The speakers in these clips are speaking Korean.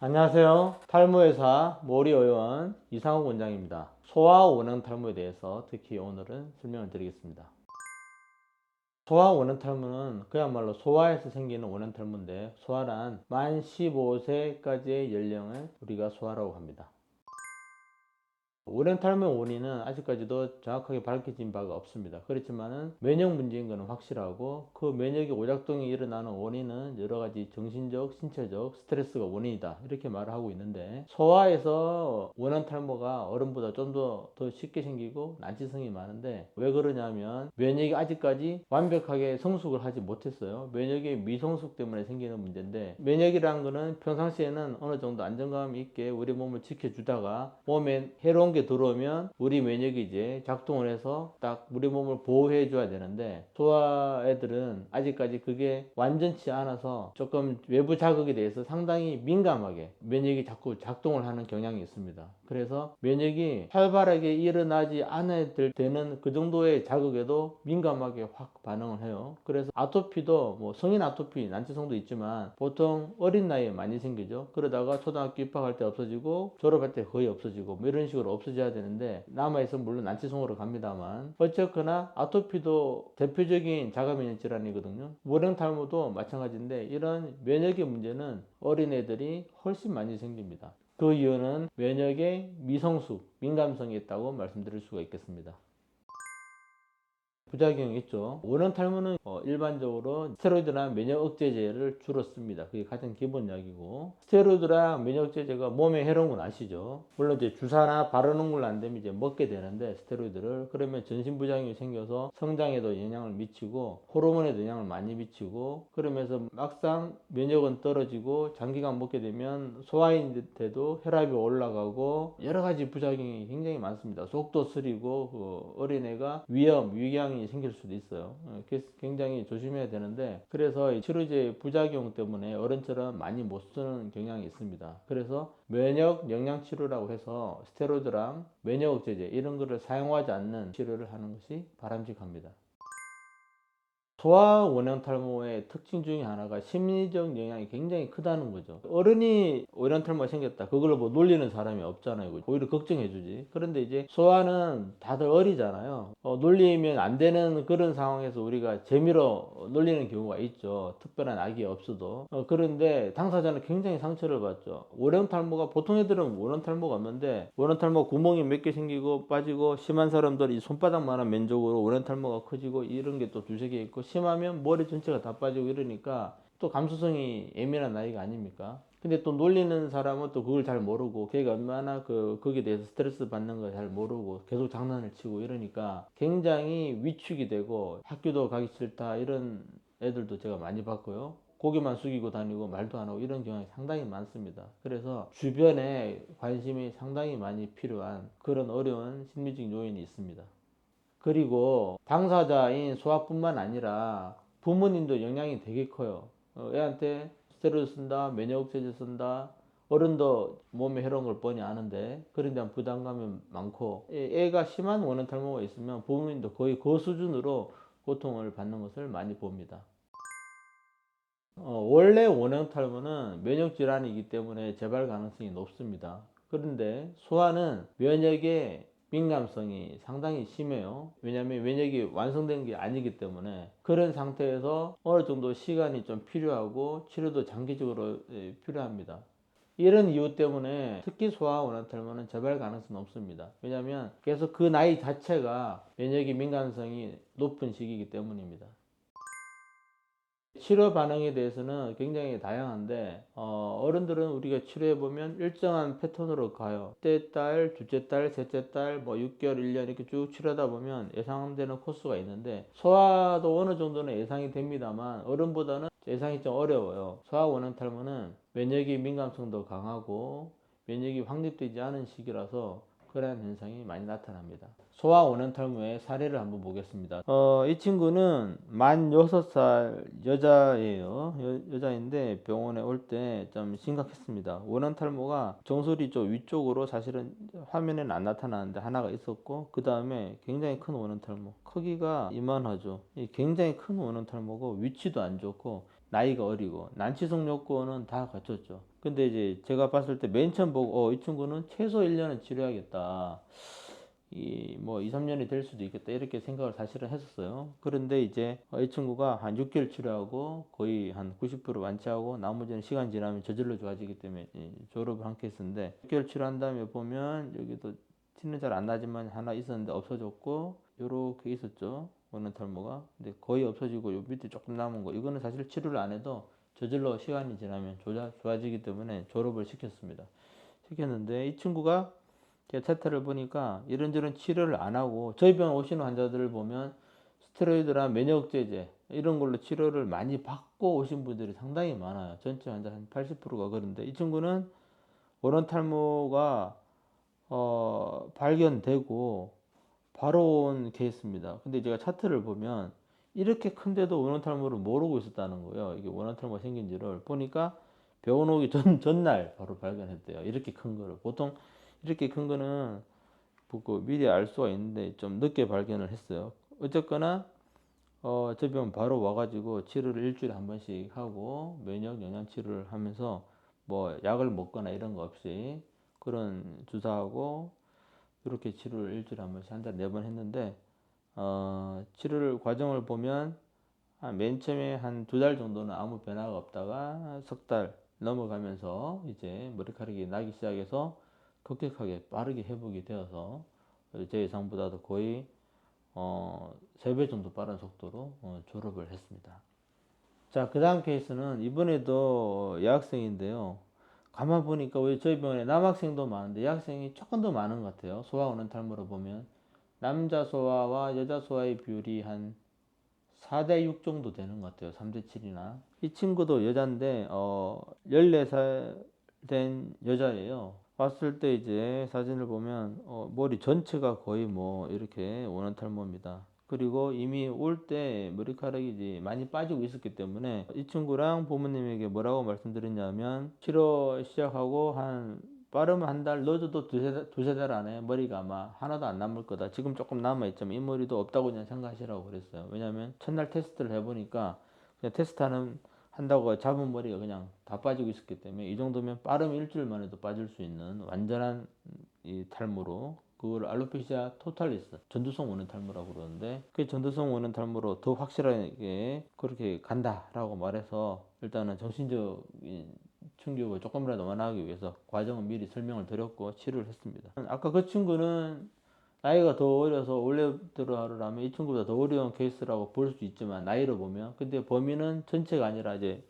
안녕하세요. 탈모의사 모리의원 이상욱 원장입니다. 소아 원형 탈모에 대해서 특히 오늘은 설명을 드리겠습니다. 소아 원형 탈모는 그야말로 소아에서 생기는 원형 탈모인데 소아란 만 15세까지의 연령을 우리가 소아라고 합니다. 원형 탈모 원인은 아직까지도 정확하게 밝혀진 바가 없습니다. 그렇지만은 면역 문제인 것은 확실하고 그 면역의 오작동이 일어나는 원인은 여러 가지 정신적, 신체적 스트레스가 원인이다. 이렇게 말을 하고 있는데 소아에서 원형 탈모가 어른보다 좀 더 더 쉽게 생기고 난치성이 많은데 왜 그러냐면 면역이 아직까지 완벽하게 성숙을 하지 못했어요. 면역의 미성숙 때문에 생기는 문제인데 면역이라는 거는 평상시에는 어느 정도 안정감 있게 우리 몸을 지켜주다가 몸에 해로운 게 들어오면 우리 면역이 이제 작동을 해서 딱 우리 몸을 보호해 줘야 되는데 소아 애들은 아직까지 그게 완전치 않아서 조금 외부 자극에 대해서 상당히 민감하게 면역이 자꾸 작동을 하는 경향이 있습니다. 그래서 면역이 활발하게 일어나지 않아야 될 때는 그 정도의 자극에도 민감하게 확 반응을 해요. 그래서 아토피도 뭐 성인 아토피, 난치성도 있지만 보통 어린 나이에 많이 생기죠. 그러다가 초등학교 입학할 때 없어지고 졸업할 때 거의 없어지고 뭐 이런 식으로 없어 져야 되는데 남아있으면 물론 난치성으로 갑니다만 어쨌거나 아토피도 대표적인 자가면역 질환이거든요. 무령 탈모도 마찬가지인데 이런 면역의 문제는 어린애들이 훨씬 많이 생깁니다. 그 이유는 면역의 미성숙, 민감성이 있다고 말씀드릴 수가 있겠습니다. 부작용이 있죠. 원형 탈모는 어, 일반적으로 스테로이드나 면역 억제제를 주로 씁니다. 그게 가장 기본 약이고 스테로이드랑 면역 억제제가 몸에 해로운 건 아시죠? 물론 이제 주사나 바르는 걸로 안 되면 이제 먹게 되는데 스테로이드를 그러면 전신 부작용이 생겨서 성장에도 영향을 미치고 호르몬에도 영향을 많이 미치고 그러면서 막상 면역은 떨어지고 장기간 먹게 되면 소아인한테도 혈압이 올라가고 여러 가지 부작용이 굉장히 많습니다. 속도 쓰리고 그 어린애가 위염, 위궤양 이 생길 수도 있어요. 어, 그래서 굉장히 조심해야 되는데 그래서 이 치료제 부작용 때문에 어른처럼 많이 못 쓰는 경향이 있습니다. 그래서 면역 영양 치료라고 해서 스테로이드랑 면역 억제제 이런 거를 사용하지 않는 치료를 하는 것이 바람직합니다. 소아 원형 탈모의 특징 중에 하나가 심리적 영향이 굉장히 크다는 거죠. 어른이 원형 탈모가 생겼다. 그걸 뭐 놀리는 사람이 없잖아요. 오히려 걱정해 주지. 그런데 이제 소아는 다들 어리잖아요. 어, 놀리면 안 되는 그런 상황에서 우리가 재미로 놀리는 경우가 있죠. 특별한 악이 없어도. 어, 그런데 당사자는 굉장히 상처를 받죠. 원형 탈모가 보통 애들은 원형 탈모가 없는데 원형 탈모 구멍이 몇 개 생기고 빠지고 심한 사람들 이 손바닥만한 면적으로 원형 탈모가 커지고 이런 게 또 두세 개 있고 심하면 머리 전체가 다 빠지고 이러니까 또 감수성이 예민한 나이가 아닙니까? 근데 또 놀리는 사람은 또 그걸 잘 모르고 걔가 얼마나 그 거기에 대해서 스트레스 받는 걸 잘 모르고 계속 장난을 치고 이러니까 굉장히 위축이 되고 학교도 가기 싫다 이런 애들도 제가 많이 봤고요. 고개만 숙이고 다니고 말도 안 하고 이런 경향이 상당히 많습니다. 그래서 주변에 관심이 상당히 많이 필요한 그런 어려운 심리적 요인이 있습니다. 그리고 당사자인 소아뿐만 아니라 부모님도 영향이 되게 커요. 어, 애한테 스테로이드 쓴다, 면역 억제제 쓴다, 어른도 몸에 해로운 걸 뻔히 아는데 그런 데한 부담감이 많고 애- 애가 심한 원형 탈모가 있으면 부모님도 거의 그 수준으로 고통을 받는 것을 많이 봅니다. 어, 원래 원형 탈모는 면역 질환이기 때문에 재발 가능성이 높습니다. 그런데 소아는 면역의 민감성이 상당히 심해요. 왜냐하면 면역이 완성된 게 아니기 때문에 그런 상태에서 어느 정도 시간이 좀 필요하고 치료도 장기적으로 예, 필요합니다. 이런 이유 때문에 특히 소아 원형 탈모는 재발 가능성이 높습니다. 왜냐하면 계속 그 나이 자체가 면역의 민감성이 높은 시기이기 때문입니다. 치료 반응에 대해서는 굉장히 다양한데 어, 어른들은 우리가 치료해 보면 일정한 패턴으로 가요. 때 딸, 둘째 딸, 셋째 딸, 뭐 6개월, 1년 이렇게 쭉 치료하다 보면 예상되는 코스가 있는데 소아도 어느 정도는 예상이 됩니다만 어른보다는 예상이 좀 어려워요. 소아 원형 탈모는 면역이 민감성도 강하고 면역이 확립되지 않은 시기라서 그러한 현상이 많이 나타납니다. 소아 탈모의 사례를 한번 보겠습니다. 어, 이 친구는 만 6살 여자예요. 여, 자인데 병원에 올 때 좀 심각했습니다. 원형 탈모가 정수리 쪽 위쪽으로 사실은 화면에는 안 나타나는데 하나가 있었고 그 다음에 굉장히 큰 원형 탈모. 크기가 이만하죠. 이 굉장히 큰 원형 탈모고 위치도 안 좋고 나이가 어리고 난치성 요건은 다 갖췄죠. 근데 이제 제가 봤을 때 맨 처음 보고 어, 이 친구는 최소 1년은 치료해야겠다. 이 뭐 2, 3년이 될 수도 있겠다 이렇게 생각을 사실은 했었어요. 그런데 이제 어, 이 친구가 한 6개월 치료하고 거의 한 90% 완치하고 나머지는 시간 지나면 저절로 좋아지기 때문에 이 졸업을 한 케이스인데 6개월 치료한 다음에 보면 여기도 티는 잘 안 나지만 하나 있었는데 없어졌고 요렇게 있었죠. 원형 탈모가. 근데 거의 없어지고 요 밑에 조금 남은 거. 이거는 사실 치료를 안 해도 저절로 시간이 지나면 좋아, 좋아지기 때문에 졸업을 시켰습니다. 시켰는데 이 친구가 제가 차트를 보니까 이런저런 치료를 안 하고 저희 병원 오시는 환자들을 보면 스테로이드나 면역제제 이런 걸로 치료를 많이 받고 오신 분들이 상당히 많아요. 전체 환자 한 80%가 그런데 이 친구는 원형 탈모가 어, 발견되고 바로 온 케이스입니다. 근데 제가 차트를 보면 이렇게 큰데도 원형 탈모를 모르고 있었다는 거예요. 이게 원형 탈모가 생긴지를 보니까 병원 오기 전 전날 바로 발견했대요. 이렇게 큰 거를 보통 이렇게 큰 거는 보고 미리 알 수가 있는데 좀 늦게 발견을 했어요. 어쨌거나 어, 저 병원 바로 와가지고 치료를 일주일에 한 번씩 하고 면역 영양 치료를 하면서 뭐 약을 먹거나 이런 거 없이 그런 주사하고 이렇게 치료를 일주일에 한 번씩 한 달에 네 번 했는데 어, 치료를 과정을 보면 한 맨 처음에 한 두 달 정도는 아무 변화가 없다가 석 달 넘어가면서 이제 머리카락이 나기 시작해서 급격하게 빠르게 회복이 되어서 제 예상보다도 거의 어, 3배 정도 빠른 속도로 어, 졸업을 했습니다. 자, 그 다음 케이스는 이번에도 여학생인데요. 가만 보니까 왜 저희 병원에 남학생도 많은데 여학생이 조금 더 많은 것 같아요. 소아 원형 탈모로 보면 남자 소아와 여자 소아의 비율이 한 4대 6 정도 되는 것 같아요. 3대 7이나. 이 친구도 여자인데 어 14살 된 여자예요. 봤을 때 이제 사진을 보면 어, 머리 전체가 거의 뭐 이렇게 원형 탈모입니다. 그리고 이미 올 때 머리카락이 이제 많이 빠지고 있었기 때문에 이 친구랑 부모님에게 뭐라고 말씀드렸냐면 치료 시작하고 한 빠르면 한 달 늦어도 두세, 달- 두세 달 안에 머리가 아마 하나도 안 남을 거다. 지금 조금 남아있지만 이 머리도 없다고 그냥 생각하시라고 그랬어요. 왜냐면 첫날 테스트를 해보니까 그냥 테스트하는 한다고 잡은 머리가 그냥 다 빠지고 있었기 때문에 이 정도면 빠르면 일주일 만에도 빠질 수 있는 완전한 이 탈모로 그걸 알로페시아 토탈리스 전두성 원형 탈모라고 그러는데 그 전두성 원형 탈모로 더 확실하게 그렇게 간다라고 말해서 일단은 정신적인 충격을 조금이라도 완화하기 위해서 과정은 미리 설명을 드렸고 치료를 했습니다. 아까 그 친구는 나이가 더 어려서 원래대로 하려면 이 친구보다 더 어려운 케이스라고 볼 수 있지만 나이로 보면 근데 범위는 전체가 아니라 이제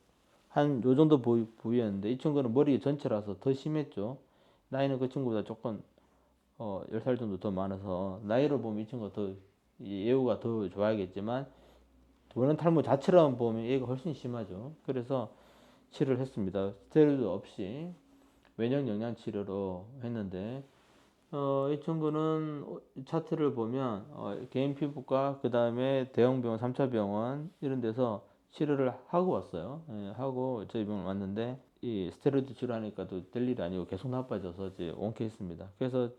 한 요 정도 부위, 부위였는데 이 친구는 머리 전체라서 더 심했죠. 나이는 그 친구보다 조금 어, 10살 정도 더 많아서 나이로 보면 이 친구가 더이 예후가 더 좋아야겠지만 원형 탈모 자체로 보면 얘가 훨씬 심하죠. 그래서 치료를 했습니다. 스테로이드 없이 면역 영양 치료로 했는데 어, 이 친구는 차트를 보면 어, 개인 피부과 그 다음에 대형 병원, 3차 병원 이런 데서 치료를 하고 왔어요. 예, 하고 저희 병원 왔는데 이 스테로이드 치료하니까 또 될 일이 아니고 계속 나빠져서 이제 온 케이스입니다. 그래서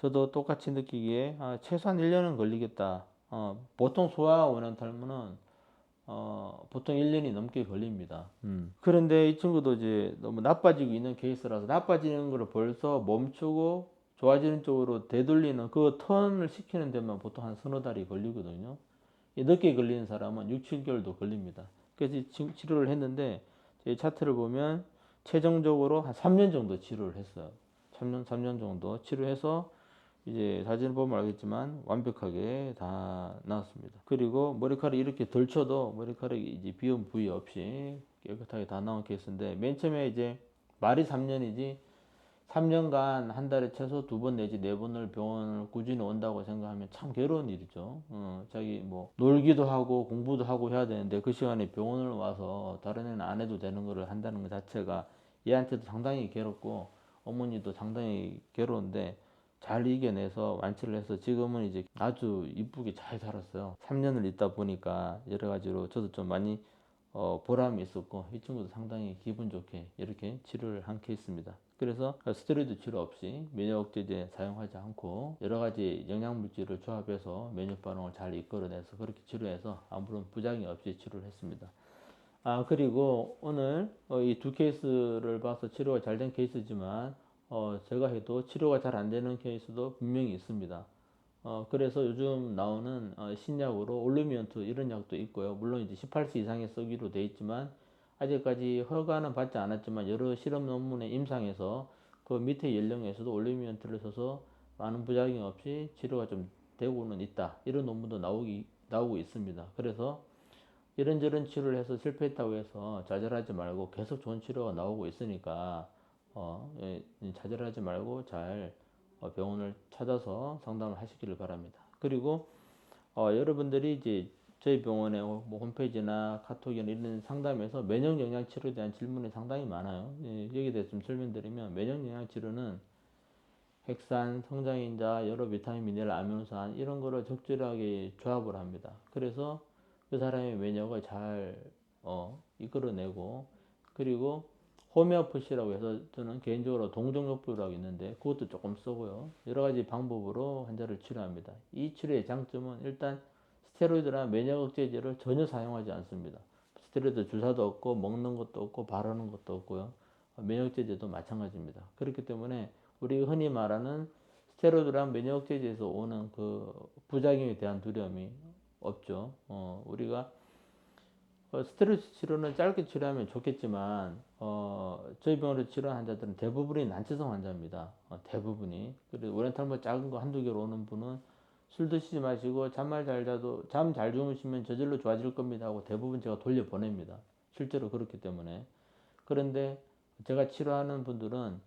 저도 똑같이 느끼기에 아, 최소한 1년은 걸리겠다. 어, 보통 소아 원형 탈모는 어, 보통 1년이 넘게 걸립니다. 음. 그런데 이 친구도 이제 너무 나빠지고 있는 케이스라서 나빠지는 걸 벌써 멈추고 좋아지는 쪽으로 되돌리는 그 턴을 시키는 데만 보통 한 서너 달이 걸리거든요. 이 늦게 걸리는 사람은 6, 7개월도 걸립니다. 그래서 치료를 했는데 제 차트를 보면 최종적으로 한 3년 정도 치료를 했어요. 3년, 3년 정도 치료해서 이제 사진을 보면 알겠지만 완벽하게 다 나왔습니다. 그리고 머리카락이 이렇게 덜 쳐도 머리카락이 이제 비운 부위 없이 깨끗하게 다 나온 케이스인데 맨 처음에 이제 말이 3년이지 3년간 한 달에 최소 두 번 내지 네 번을 병원을 꾸준히 온다고 생각하면 참 괴로운 일이죠. 어, 자기 뭐 놀기도 하고 공부도 하고 해야 되는데 그 시간에 병원을 와서 다른 애는 안 해도 되는 거를 한다는 것 자체가 얘한테도 상당히 괴롭고 어머니도 상당히 괴로운데 잘 이겨내서 완치를 해서 지금은 이제 아주 이쁘게 잘 살았어요. 3년을 있다 보니까 여러 가지로 저도 좀 많이 어, 보람이 있었고 이 친구도 상당히 기분 좋게 이렇게 치료를 한 케이스입니다. 그래서 스테로이드 치료 없이 면역제제 사용하지 않고 여러 가지 영양물질을 조합해서 면역 반응을 잘 이끌어내서 그렇게 치료해서 아무런 부작용 없이 치료를 했습니다. 아, 그리고 오늘 어, 이두 케이스를 봐서 치료가 잘 된 케이스지만 어, 제가 해도 치료가 잘 안 되는 케이스도 분명히 있습니다. 어, 그래서 요즘 나오는 어, 신약으로 올리미언트 이런 약도 있고요. 물론 이제 18세 이상에 쓰기로 돼 있지만 아직까지 허가는 받지 않았지만 여러 실험 논문의 임상에서 그 밑에 연령에서도 올리미언트를 써서 많은 부작용 없이 치료가 좀 되고는 있다. 이런 논문도 나오기 나오고 있습니다. 그래서 이런저런 치료를 해서 실패했다고 해서 좌절하지 말고 계속 좋은 치료가 나오고 있으니까 어, 예, 좌절하지 말고 잘 어, 병원을 찾아서 상담을 하시기를 바랍니다. 그리고 어, 여러분들이 이제 저희 병원의 뭐 홈페이지나 카톡이나 이런 상담에서 면역 영양 치료에 대한 질문이 상당히 많아요. 예, 여기에 대해서 좀 설명드리면 면역 영양 치료는 핵산, 성장인자, 여러 비타민, 미네랄, 아미노산 이런 거를 적절하게 조합을 합니다. 그래서 그 사람의 면역을 잘 어, 이끌어내고 그리고 호메오퍼시라고 해서 저는 개인적으로 동종요법이라고 있는데 그것도 조금 쓰고요. 여러 가지 방법으로 환자를 치료합니다. 이 치료의 장점은 일단 스테로이드나 면역 억제제를 전혀 사용하지 않습니다. 스테로이드 주사도 없고 먹는 것도 없고 바르는 것도 없고요. 면역 억제제도 마찬가지입니다. 그렇기 때문에 우리 흔히 말하는 스테로이드랑 면역 억제제에서 오는 그 부작용에 대한 두려움이 없죠. 어, 우리가 어, 스트레스 치료는 짧게 치료하면 좋겠지만 어, 저희 병원에 치료한 환자들은 대부분이 난치성 환자입니다. 어, 대부분이. 그리고 오렌탈모 작은 거 한두 개로 오는 분은 술 드시지 마시고 잠만 잘 자도 잠 잘 주무시면 저절로 좋아질 겁니다 하고 대부분 제가 돌려 보냅니다. 실제로 그렇기 때문에. 그런데 제가 치료하는 분들은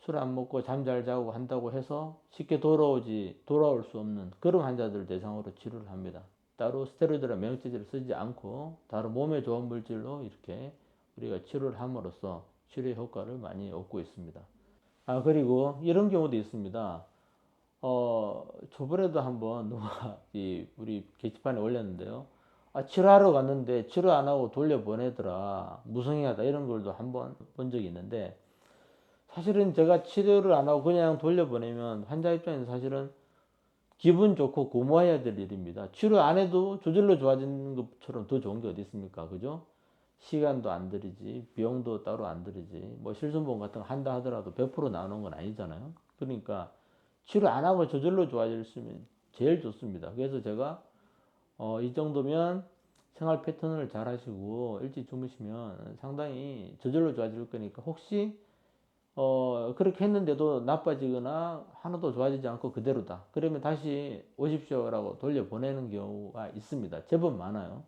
술 안 먹고 잠 잘 자고 한다고 해서 쉽게 돌아오지 돌아올 수 없는 그런 환자들 대상으로 치료를 합니다. 따로 스테로이드나 면역제제를 쓰지 않고 다른 몸에 좋은 물질로 이렇게 우리가 치료를 함으로써 치료 효과를 많이 얻고 있습니다. 아 그리고 이런 경우도 있습니다. 어 저번에도 한번 누가 이 우리 게시판에 올렸는데요. 아 치료하러 갔는데 치료 안 하고 돌려 보내더라 무성의하다 이런 걸도 한번 본 적이 있는데 사실은 제가 치료를 안 하고 그냥 돌려 보내면 환자 입장에서 사실은 기분 좋고 고마워야 될 일입니다. 치료 안 해도 저절로 좋아지는 것처럼 더 좋은 게 어디 있습니까? 그죠? 시간도 안 들이지, 비용도 따로 안 들이지, 뭐 실손보험 같은 거 한다 하더라도 100% 나오는 건 아니잖아요. 그러니까 치료 안 하고 저절로 좋아졌으면 제일 좋습니다. 그래서 제가 어, 이 정도면 생활 패턴을 잘 하시고 일찍 주무시면 상당히 저절로 좋아질 거니까 혹시 어, 그렇게 했는데도 나빠지거나 하나도 좋아지지 않고 그대로다. 그러면 다시 오십시오라고 돌려보내는 경우가 있습니다. 제법 많아요.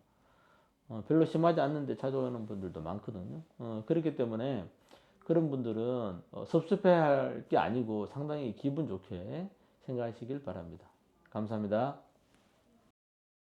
어, 별로 심하지 않는데 찾아오는 분들도 많거든요. 어, 그렇기 때문에 그런 분들은 어, 섭섭해 할 게 아니고 상당히 기분 좋게 생각하시길 바랍니다. 감사합니다.